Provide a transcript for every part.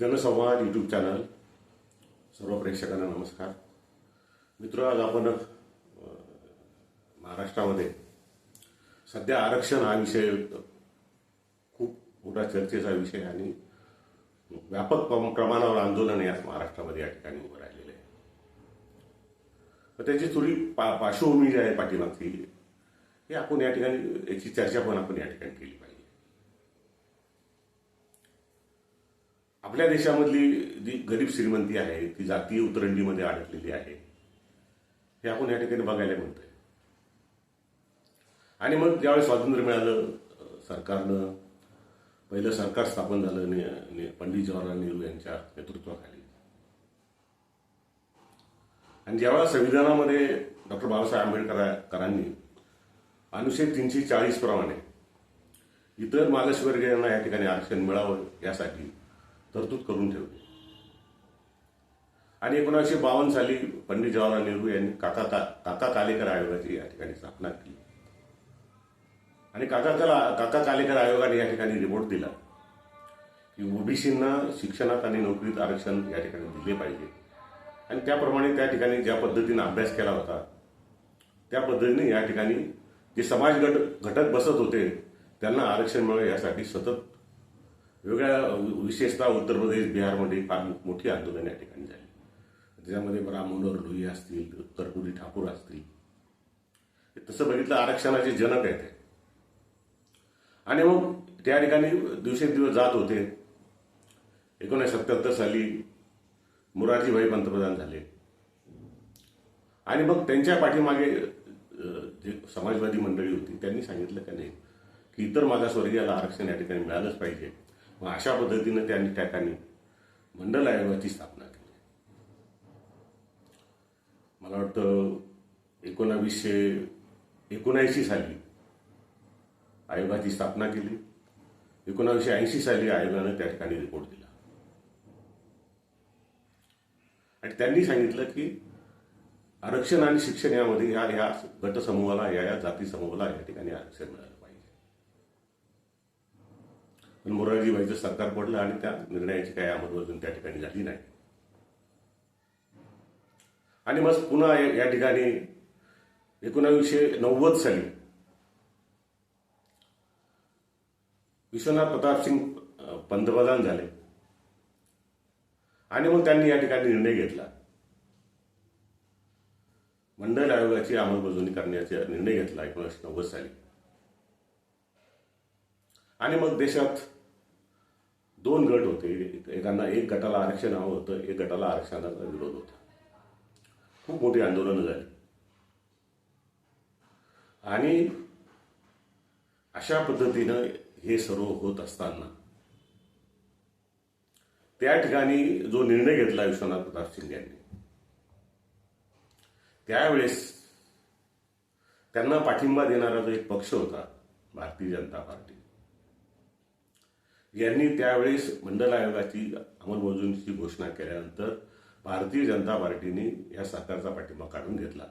जनसंवाद YouTube channel सर्व प्रेक्षकांना नमस्कार. मित्र आज आपण महाराष्ट्रामध्ये सध्या आरक्षण हा विषय खूप मोठा चर्चेचा विषय आणि व्यापक प्रमाणावर आंदोलन आज महाराष्ट्रामध्ये या ठिकाणी उभं राहिलेलं आहे. तर त्याची थोडी पा पार्श्वभूमी जी आहे पाठीमागची हे आपण या ठिकाणी याची चर्चा पण आपण या ठिकाणी केली पाहिजे. आपल्या देशामधली जी गरीब श्रीमंती आहे ती जातीय उतरंडीमध्ये अडकलेली आहे. हे आपण या ठिकाणी बघायला मिळतंय. आणि मग ज्यावेळेस स्वातंत्र्य मिळालं सरकारनं पहिलं सरकार स्थापन झालं ने- पंडित जवाहरलाल नेहरू यांच्या नेतृत्वाखाली. आणि जेव्हा संविधानामध्ये डॉक्टर बाबासाहेब आंबेडकरांनी अनुच्छेद तीनशे चाळीस प्रमाणे इतर मागासवर्गीयांना या ठिकाणी आरक्षण मिळावं यासाठी तरतूद करून ठेवली आणि एकोणीसशे बावन्न साली पंडित जवाहरलाल नेहरू यांनी काका ता काका कालेकर आयोगाची या ठिकाणी स्थापना केली. आणि काका कला काका कालेकर आयोगाने या ठिकाणी रिपोर्ट दिला की ओबीसींना शिक्षणात आणि नोकरीत आरक्षण या ठिकाणी दिले पाहिजे. आणि त्याप्रमाणे त्या ठिकाणी ज्या पद्धतीने अभ्यास केला होता त्या पद्धतीने या ठिकाणी जे समाज गट घटक बसत होते त्यांना आरक्षण मिळावं यासाठी सतत वेगळ्या विशेषतः उत्तर प्रदेश बिहारमध्ये फार मोठी आंदोलन या ठिकाणी झाली. त्याच्यामध्ये राममनोहर लोहिये असतील कर्पुरी ठाकूर असतील. तसं बघितलं आरक्षणाचे जनक आहेत ते. आणि मग त्या ठिकाणी दिवसेंदिवस जात होते. एकोणीसशे सत्याहत्तर साली मोरारजीभाई पंतप्रधान झाले. आणि मग त्यांच्या पाठीमागे जे समाजवादी मंडळी होती त्यांनी सांगितलं का नाही की इतर मागासवर्गीयाला आरक्षण या ठिकाणी मिळालंच पाहिजे. मग अशा पद्धतीनं त्यांनी त्या ठिकाणी मंडल आयोगाची स्थापना केली. मला वाटतं एकोणावीसशे एकोणऐंशी साली आयोगाची स्थापना केली. एकोणावीसशे ऐंशी साली आयोगानं त्या ठिकाणी रिपोर्ट दिला. आणि त्यांनी सांगितलं की आरक्षण आणि शिक्षण यामध्ये या या गटसमूहाला या या जाती समूहाला या ठिकाणी आरक्षण मिळालं. पण मोरारजीभाईचं सरकार पडलं आणि त्या निर्णयाची काही अंमलबजावणी त्या ठिकाणी झाली नाही. आणि मग पुन्हा या ठिकाणी एकोणावीसशे नव्वद साली विश्वनाथ प्रताप सिंग पंतप्रधान झाले. आणि मग त्यांनी या ठिकाणी निर्णय घेतला. मंडळ आयोगाची अंमलबजावणी करण्याचा निर्णय घेतला एकोणीसशे नव्वद साली. आणि मग देशात दोन गट होते. एकांना एक गटाला आरक्षण हवं होतं एक गटाला आरक्षणाचा विरोध होता. खूप मोठी आंदोलनं झाली. आणि अशा पद्धतीनं हे सर्व होत असताना त्या ठिकाणी जो निर्णय घेतला विश्वनाथ प्रताप सिंग यांनी त्यावेळेस त्यांना पाठिंबा देणारा जो एक पक्ष होता भारतीय जनता पार्टी. यांनी त्यावेळेस मंडल आयोगाची अंमलबजावणीची घोषणा केल्यानंतर भारतीय जनता पार्टीने या सरकारचा पाठिंबा काढून घेतला.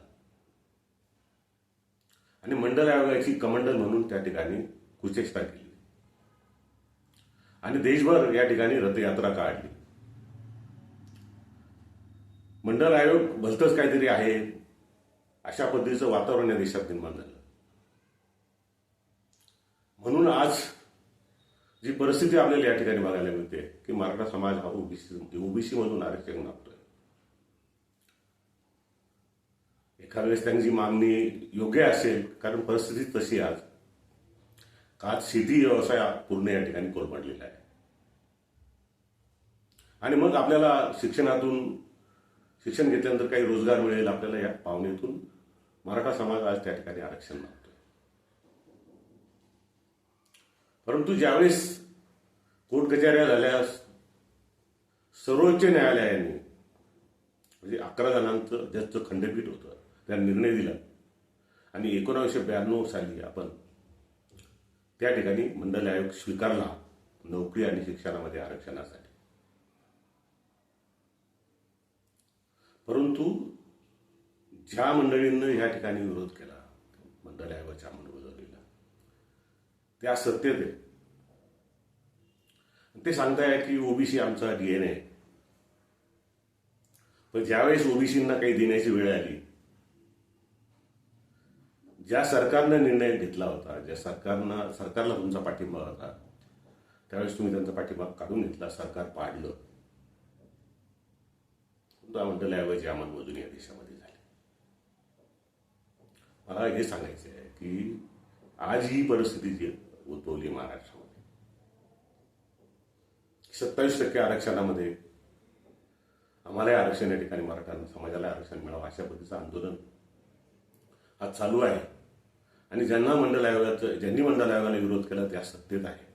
आणि मंडल आयोगाची कमंडल म्हणून त्या ठिकाणी कुचेष्टा केली. आणि देशभर या ठिकाणी रथयात्रा काढली. मंडल आयोग भलतंच काहीतरी आहे अशा पद्धतीचं वातावरण या देशात निर्माण झालं. म्हणून आज जी परिस्थिती आपल्याला या ठिकाणी बघायला मिळते की मराठा समाज हा ओबीसी ओबीसी मधून आरक्षण मागतोय. एखाद्या वेळेस त्यांची मागणी योग्य असेल कारण परिस्थिती तशी आज. का आज शेती व्यवसाय पूर्ण या ठिकाणी कोलमडलेला आहे. आणि मग आपल्याला शिक्षणातून शिक्षण घेतल्यानंतर काही रोजगार मिळेल आपल्याला या पाहुण्यातून मराठा समाज आज त्या ठिकाणी आरक्षण मागतो परंतु ज्यावेळेस कोर्ट कचेऱ्या झाल्यास सर्वोच्च न्यायालयाने म्हणजे अकरा जणांचं जास्त खंडपीठ होतं त्या निर्णय दिला. आणि एकोणावीसशे ब्याण्णव साली आपण त्या ठिकाणी मंडल आयोग स्वीकारला नोकरी आणि शिक्षणामध्ये आरक्षणासाठी. परंतु ज्या मंडळींना ह्या ठिकाणी विरोध केला मंडल आयोगाच्या अंमलबजावणीला त्या सत्तेत आहे ते सांगताय की ओबीसी आमचा डीएनए पण ज्यावेळेस ओबीसींना काही देण्याची वेळ आली ज्या सरकारनं निर्णय घेतला होता ज्या सरकारनं सरकारला तुमचा पाठिंबा होता त्यावेळेस तुम्ही त्यांचा पाठिंबा काढून घेतला सरकार पाडलं. मंडळाऐवजी अंमलबजावणी या देशामध्ये झाली. मला हे सांगायचं आहे की आज ही परिस्थिती जी उद्भवली महाराष्ट्रामध्ये. सत्तावीस टक्के आरक्षणामध्ये आम्हालाही आरक्षण या ठिकाणी मराठा समाजाला आरक्षण मिळावं अशा पद्धतीचं आंदोलन आज चालू आहे. आणि ज्यांना मंडल आयोगाचं ज्यांनी मंडल आयोगाला विरोध केला त्या सत्तेत आहे.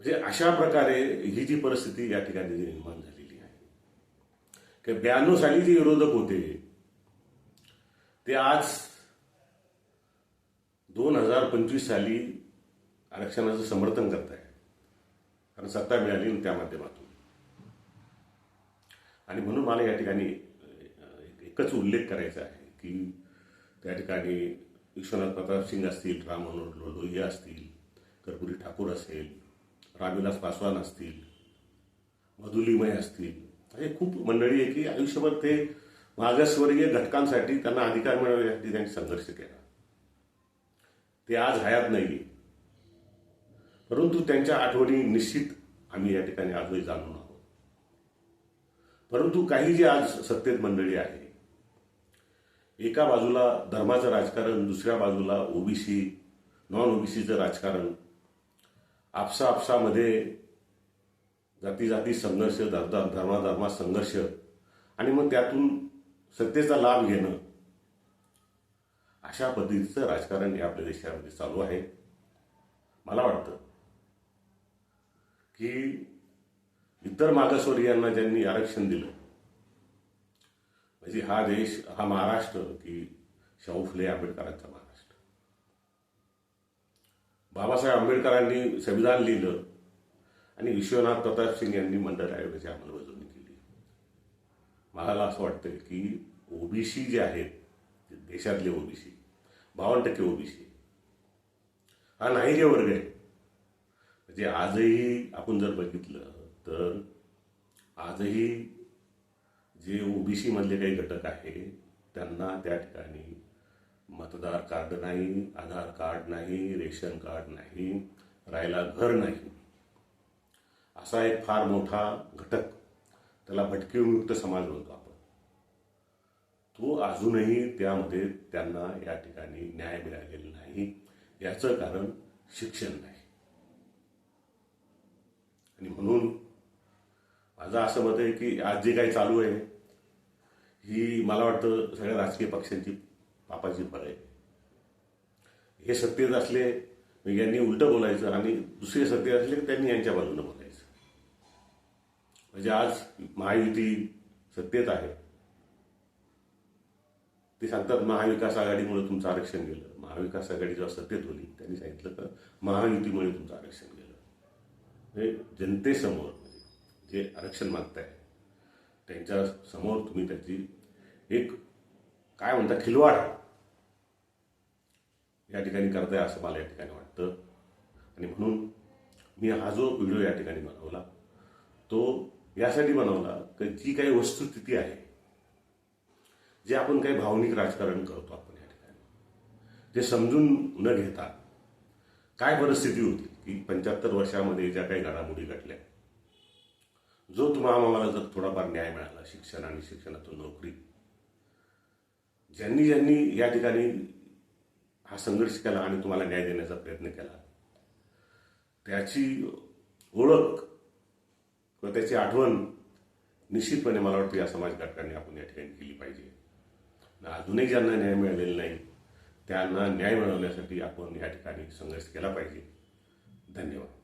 म्हणजे अशा प्रकारे ही जी परिस्थिती या ठिकाणी निर्माण झालेली आहे. की ब्याण्णव साली जे विरोधक होते ते आज दोन हजार पंचवीस साली आरक्षणाचं समर्थन करत आहे कारण सत्ता मिळाली त्या माध्यमातून. आणि म्हणून मला या ठिकाणी एकच उल्लेख करायचा आहे की त्या ठिकाणी विश्वनाथ प्रताप सिंग असतील राम मनोहर लोहिया असतील कर्पुरी ठाकूर असेल रामविलास पासवान असतील मधुलिमय असतील. असे खूप मंडळी आहे की आयुष्यभर ते मागासवर्गीय घटकांसाठी त्यांना अधिकार मिळवण्यासाठी त्यांनी संघर्ष केला. ते आज हयात नाही परंतु त्यांच्या आठवणी निश्चित आम्ही या ठिकाणी आजही जाणून आहोत. परंतु काही जी आज सत्तेत मंडळी आहे एका बाजूला धर्माचं राजकारण दुसऱ्या बाजूला ओबीसी नॉन ओबीसीचं राजकारण आपसा आपसामध्ये जाती जाती संघर्ष धर्मा धर्मा संघर्ष आणि मग त्यातून सत्तेचा लाभ घेणं अशा पद्धतीचं राजकारण हे आपल्या देशामध्ये चालू आहे. मला वाटतं की इतर मागासवर्गीयांना ज्यांनी आरक्षण दिलं म्हणजे हा देश हा महाराष्ट्र की शाहू फुले आंबेडकरांचा महाराष्ट्र. बाबासाहेब आंबेडकरांनी संविधान लिहिलं आणि विश्वनाथ प्रताप सिंग यांनी मंडळ आयोगाची अंमलबजावणी केली. मला असं वाटतं की ओबीसी जे आहेत देशातले ओबीसी बावन्न टक्के ओबीसी. हा नाही जे वर्ग आहे. म्हणजे आजही आपण जर बघितलं तर आजही जे ओबीसी मधले काही घटक आहे त्यांना त्या ठिकाणी मतदार कार्ड नाही आधार कार्ड नाही रेशन कार्ड नाही राहायला घर नाही. असा एक फार मोठा घटक त्याला भटकीमुक्त समाज म्हणतो आपण. तो अजूनही त्यामध्ये त्यांना या ठिकाणी न्याय मिळालेला नाही. याचं कारण शिक्षण नाही. आणि म्हणून माझं असं मत आहे की आज जे काही चालू आहे ही मला वाटतं सगळ्या राजकीय पक्षांची पापाची फळ आहे. हे सत्तेत असले यांनी उलटं बोलायचं आणि दुसरे सत्तेत असले की त्यांनी यांच्या बाजूनं बोलायचं. म्हणजे आज महायुती सत्तेत आहे. ते सांगतात महाविकास आघाडीमुळे तुमचं आरक्षण गेलं. महाविकास आघाडी जेव्हा सत्तेत होली त्यांनी सांगितलं का महायुतीमुळे तुमचं आरक्षण गेलं. म्हणजे जनतेसमोर म्हणजे जे आरक्षण मागताय त्यांच्यासमोर तुम्ही त्याची एक काय म्हणता खिलवाड या ठिकाणी करताय असं मला या ठिकाणी वाटतं. आणि म्हणून मी हा जो व्हिडिओ या ठिकाणी बनवला तो यासाठी बनवला की जी काही वस्तुस्थिती आहे जे आपण काही भावनिक राजकारण करतो आपण या ठिकाणी. ते समजून न घेता काय परिस्थिती होती की पंच्याहत्तर वर्षामध्ये ज्या काही घडामोडी घडल्या जो तुम्हाला आम्हाला जर थोडाफार न्याय मिळाला शिक्षण आणि शिक्षणातून नोकरी ज्यांनी ज्यांनी या ठिकाणी हा संघर्ष केला आणि तुम्हाला न्याय देण्याचा प्रयत्न केला त्याची ओळख किंवा त्याची आठवण निश्चितपणे मला वाटतं या समाज घटकांनी आपण या ठिकाणी केली पाहिजे. अजूनही ज्यांना न्याय मिळालेला नाही त्यांना न्याय मिळवण्यासाठी आपण या ठिकाणी संघर्ष केला पाहिजे. धन्यवाद.